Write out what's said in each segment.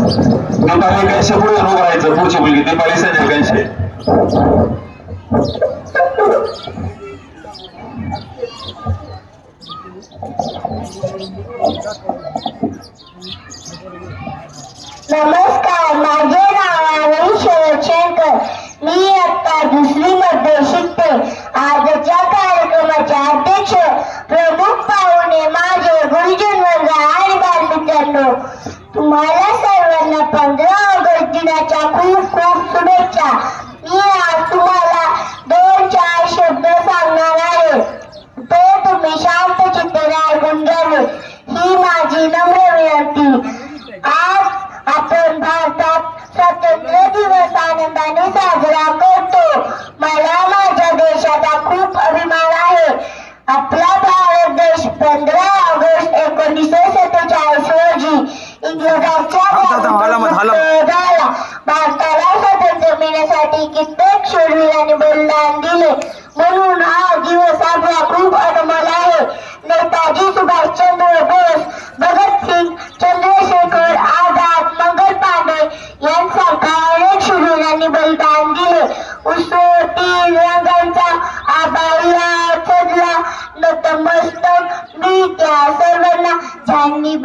दीपाली गणशे पुढे उभं राहायचं पुढची मुलगी दीपाली संजय गणशे नमस्कार. तुम्हाला सर्वांना पंधरा ऑगस्ट दिनाच्या खूप खूप शुभेच्छा. मी आज तुम्हाला दोन चार शब्द सांगणार आहे. ते तुम्ही शांत चित्ताने ऐकून घ्यावे ही माझी नम्र विनंती. आज आपण भारतात स्वातंत्र्य दिवस आनंदाने साजरा करतो. मला माझ्या देशाचा खूप अभिमान आहे. आपला भारताला मिळण्यासाठी कित्येक शूरवीरांनी बलिदान दिले. म्हणून हा दिवस आपला खूप अनमोल आहे. नेताजी सुभाषचंद्र बोस भगतसिंग चंद्रशेखर आझाद मंगल पांडे यांसारख्या अनेक शूरवीरांनी बलिदान दिले. उसो तीन रंगांचा आभारी सजला नतमस्तक मी त्या सर्वांना ज्यांनी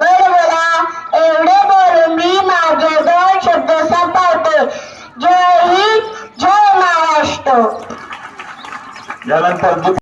बरोबरा एवढे बोलून मी माझे दोन शब्द संपवते. जय हिंद जय महाराष्ट्र.